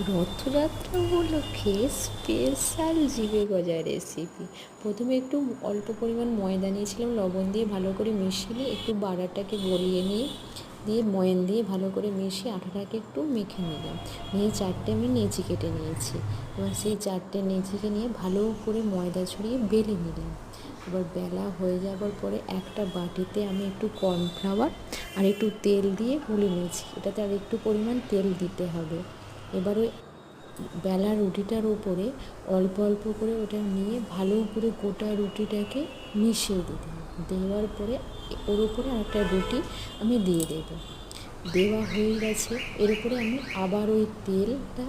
রথযাত্রা উপলক্ষে স্পেশাল জিভে গজা রেসিপি প্রথমে একটু অল্প পরিমাণ ময়দা নিয়েছিলাম, লবণ দিয়ে ভালো করে মিশিয়ে একটু বাটারটাকে গলিয়ে নিয়ে, দিয়ে ময়ান দিয়ে ভালো করে মিশিয়ে আটাটাকে একটু মেখে নিলাম। নিয়ে চারটে আমি নেচি কেটে নিয়েছি। এবার সেই চারটে নেচিকে নিয়ে ভালো করে ময়দা ছড়িয়ে বেলে নিলাম। এবার বেলা হয়ে যাওয়ার পরে একটা বাটিতে আমি একটু কর্নফ্লাওয়ার আর একটু তেল দিয়ে গুলে নিয়েছি। এটাতে আর একটু পরিমাণ তেল দিতে হবে। এবার বেলা রুটিটার ওপরে অল্প অল্প করে ওটা নিয়ে ভালো করে গোটা রুটিটাকে মিশিয়ে দিতে হবে। দেওয়ার পরে ওর উপরে আরেকটা রুটি আমি দিয়ে দেবো। দেওয়া হয়ে গেছে। এর উপরে আমি আবার ওই তেলটা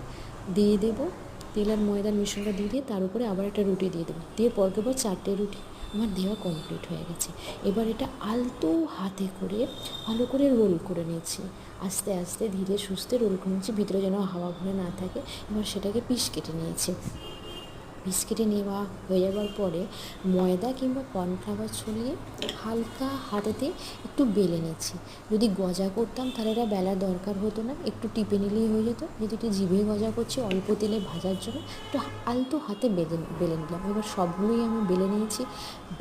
দিয়ে দেবো। তেল আর ময়দার মিশ্রণটা দিয়ে দিয়ে তার উপরে আবার একটা রুটি দিয়ে দেবো। দিয়ে পরকে পর চারটে রুটি আমার দেওয়া কমপ্লিট হয়ে গেছে। এবার এটা আলতো হাতে করে, ভালো করে রোল করে নিয়েছি। আস্তে আস্তে ধীরে সুস্থে রোল করে নিয়েছি, ভিতরে যেন হাওয়া ভরে না থাকে। এবার সেটাকে পিস কেটে নিয়েছি। পিস কেটে নেওয়া হয়ে যাওয়ার পরে ময়দা কিংবা কর্নফ্লাওয়ার ছড়িয়ে হালকা হাতেতে একটু বেলে নিচ্ছি। যদি গজা করতাম তাহলে এটা বেলার দরকার হতো না, একটু টিপে নিলেই হয়ে যেত। যদি একটু জিভে গজা করছি, অল্প তেলে ভাজার জন্য একটু আলতো হাতে বেলে বেলে নিলাম। এবার সবগুলোই আমি বেলে নিয়েছি।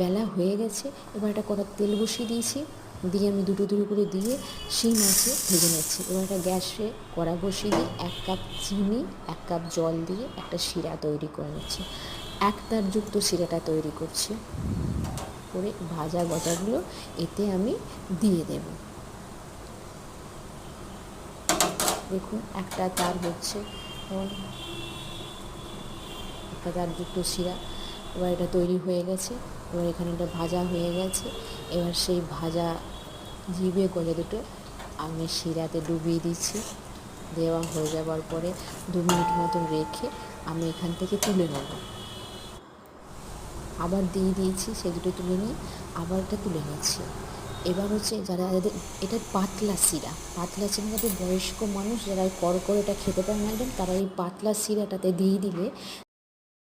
বেলা হয়ে গেছে, এবার একটা কটা তেল বসিয়ে দিয়েছি। দিয়ে আমি দুটো দুটো করে দিয়ে সেই মাছে ভেজে নিচ্ছি। এবার একটা গ্যাসে কড়া বসিয়ে দিয়ে এক কাপ চিনি, এক কাপ জল দিয়ে একটা শিরা তৈরি করে নিচ্ছি। এক তারযুক্ত শিরাটা তৈরি করছি। করে ভাজা গজাগুলো এতে আমি দিয়ে দেব। দেখুন, একটা তার হচ্ছে। একটা তারযুক্ত শিরা। এবার এটা তৈরি হয়ে গেছে। এবার এখানে এটা ভাজা হয়ে গেছে। এবার সেই ভাজা জিভে গজা দুটো। আমি শিরাতে ডুবিয়ে দিচ্ছি দেওয়া হয়ে যাওয়ার পরে দু মিনিট মতন রেখে আমি এখান থেকে তুলে নেব। আবার দিয়ে দিয়েছি, সে দুটো তুলে নিয়ে আবার এটা তুলে নিচ্ছি এবার হচ্ছে যারা যাদের, এটা পাতলা শিরা। পাতলা শিরা যাদের বয়স্ক মানুষ, যারা কর করে এটা খেতে পারে একদম, তারা এই পাতলা শিরাটাতে দিয়ে দিলে